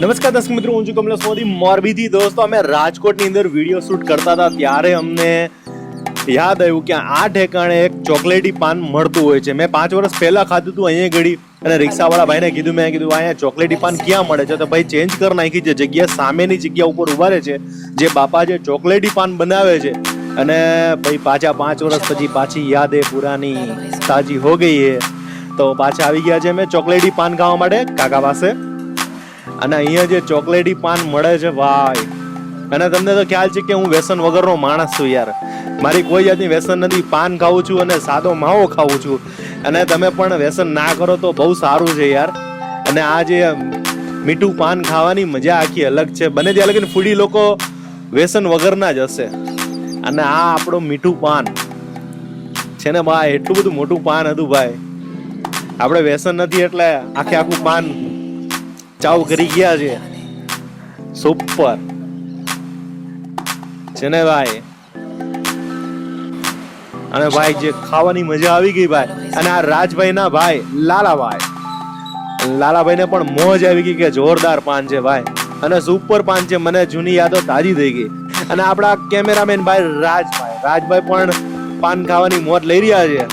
નમસ્કાર દર્શક મિત્રો, હું છું કમલેશ મોદી મોરબીથી દોસ્તો, અમે રાજકોટની અંદર વીડિયો શૂટ કરતા હતા, ત્યારે અમને યાદ આવ્યું કે આ ઠેકાણે એક ચોકલેટી પાન મળતું હોય છે. મેં પાંચ વર્ષ પહેલા ખાધું હતું, અહીંયા ઘડી, અને રિક્ષાવાળા ભાઈને કીધું, મેં કીધું અહીંયા ચોકલેટી પાન ક્યાં મળે છે? તો ભાઈ ચેન્જ કરી નાખી છે. જગ્યા સામેની જગ્યા ઉપર ઊભા રહે છે, જે બાપા જે ચોકલેટી પાન બનાવે છે. અને ભાઈ, પાછા પાંચ વર્ષ પછી પાછી યાદ એ પુરાની તાજી હો ગઈ હે તો પાછા આવી ગયા છે મેં ચોકલેટી પાન ખાવા માટે, કાકા પાસે. અને અહીંયા જે ચોકલેટી પાન મળે છે ભાઈ અને તમને તો ખ્યાલ છે કે હું વ્યસન વગરનો માણસ છું યાર. મારી કોઈ જાતની વ્યસન નથી, પાન ખાઉં છું અને સાદો માવો ખાઉં છું. અને તમે પણ વ્યસન ના કરો તો બહુ સારું છે યાર. અને આ જે મીઠું પાન ખાવાની મજા આખી અલગ છે. બને ત્યાં લગીને ફૂડી લોકો વ્યસન વગરના જ હશે. અને આ આપણું મીઠું પાન. છે ને ભાઈ, એટલું બધું મોટું પાન હતું ભાઈ. આપણે વ્યસન નથી એટલે આખે આખું પાન ચાવ કરી ગયા છે. સુપર. છે ને ભાઈ અને ભાઈ, જે ખાવાની મજા આવી ગઈ ભાઈ. અને આ રાજભાઈ ના ભાઈ, લાલાભાઈ. લાલાભાઈ ને પણ મોજ આવી ગઈ કે જોરદાર પાન છે ભાઈ. અને સુપર પાન છે, મને જૂની યાદો તાજી થઈ ગઈ. અને આપણા કેમેરામેન ભાઈ રાજભાઈ. રાજભાઈ પણ પાન ખાવાની મોજ લઈ રહ્યા છે.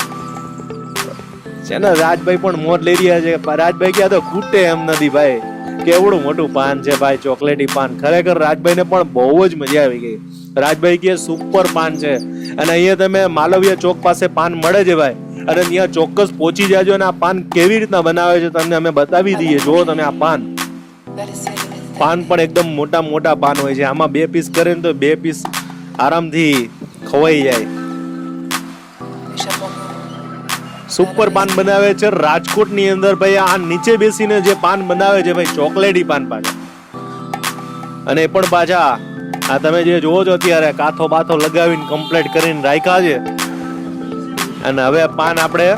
છે ને, રાજભાઈ પણ મોજ લઈ રહ્યા છે. રાજભાઈ ક્યાં તો ખૂટે એમ નથી ભાઈ. કેવડું મોટું પાન છે ભાઈ, ચોકલેટી પાન. ખરેખર રાજભાઈને પણ બહુ જ મજા આવી ગઈ. રાજભાઈ કે સુપર પાન છે. અને અહીંયા તમે માલવીય ચોક પાસે પાન મળે છે ભાઈ. અને ત્યાં ચોક્કસ પહોંચી જાજો અને આ પાન કેવી રીતના બનાવે છે તમને અમે બતાવી દઈએ. જુઓ તમે આ પાન. પાન પણ એકદમ મોટા મોટા પાન હોય છે. આમાં બે પીસ કરે ને તો બે પીસ આરામથી ખવાઈ જાય. સુપર પાન બનાવે છે. રાજકોટની અંદર ભાઈ આ નીચે બેસીને જે પાન બનાવે છે ભાઈ, ચોકલેટી પાન પાછા. અને એ પણ પાછા આ તમે જે જોવો છો અત્યારે, કાથો બાથો લગાવીને કમ્પ્લીટ કરીને રાખ્યા છે. અને હવે પાન આપણે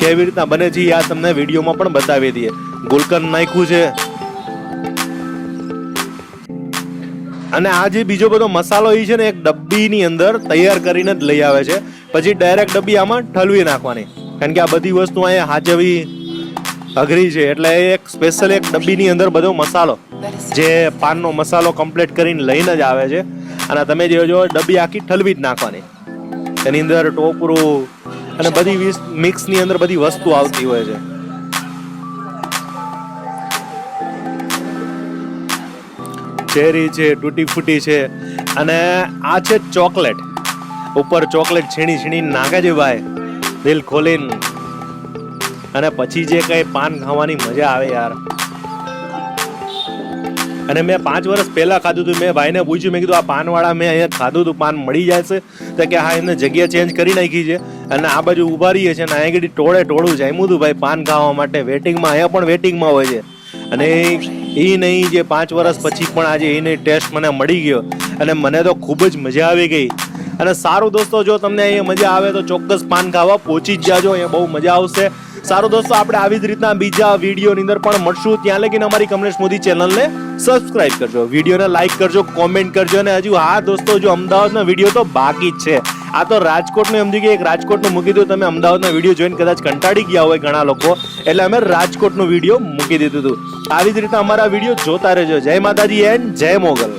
કેવી રીતના બને છે આ તમને વિડીયોમાં પણ બતાવી દઈએ. ગુલકંદ નાખ્યું છે. અને આ જે બીજો બધો મસાલો એ છે ને, એક ડબ્બીની અંદર તૈયાર કરીને જ લઈ આવે છે. પછી ડાયરેક્ટ ડબ્બી આમાં ઠલવી નાખવાની. કારણ કે આ બધી વસ્તુ અહીંયા હાજવી અઘરી છે. એટલે એ એક સ્પેશિયલ એક ડબ્બીની અંદર બધો મસાલો, જે પાનનો મસાલો કમ્પ્લીટ કરીને લઈને જ આવે છે. અને તમે જે જો ડબ્બી આખી ઠલવી જ નાખવાની. એની અંદર ટોપરું અને બધી મિક્સની અંદર બધી વસ્તુ આવતી હોય છે. ચેરી છે તૂટી ફૂટી છે. અને આ છે ચોકલેટ. ઉપર ચોકલેટ છીણી છીણી નાખે છે ભાઈ. દિલ ખોલીને. અને પછી જે કઈ પાન ખાવાની મજા આવે યાર. અને મેં પાંચ વર્ષ પહેલા ખાધું હતું મેં ભાઈને પૂછ્યું, મેં કીધું, આ પાનવાળા મેં અહીંયા ખાધું હતું પાન મળી જાય છે? તો કે, હા, એમને જગ્યા ચેન્જ કરી નાખી છે. અને આ બાજુ ઊભા રહીએ છે અને અહીંયા આગળ ટોળે ટોળું જામ્યું હતું ભાઈ, પાન ખાવા માટે વેટિંગમાં અહીંયા પણ વેટિંગમાં હોય છે. અને એ નહીં, જે પાંચ વર્ષ પછી પણ આજે એની ટેસ્ટ મને મળી ગયો. અને મને તો ખૂબ જ મજા આવી ગઈ. અને સારું દોસ્તો, જો તમને અહીંયા મજા આવે તો ચોક્કસ પાન ખાવા પહોંચી જ જાજો, અહીંયા બહુ મજા આવશે. સારું દોસ્તો, આપણે આવી જ રીતના બીજા વિડીયોની અંદર પણ મળશું. ત્યાં લગીને અમારી કમલેશ મોદી ચેનલને સબસ્ક્રાઇબ કરજો, વિડીયોને લાઈક કરજો કોમેન્ટ કરજો અને હજુ હા દોસ્તો, જો અમદાવાદનો વીડિયો તો બાકી જ છે. આ તો રાજકોટનું એમ કે એક રાજકોટનું મૂકી દીધું તમે અમદાવાદનો વીડિયો જોઈને કદાચ કંટાળી ગયા હોય ઘણા લોકો. એટલે અમે રાજકોટનું વીડિયો મૂકી દીધું હતું. આવી જ રીતના અમારા વીડિયો જોતા રહેજો. જય માતાજી એન્ડ જય મોગલ.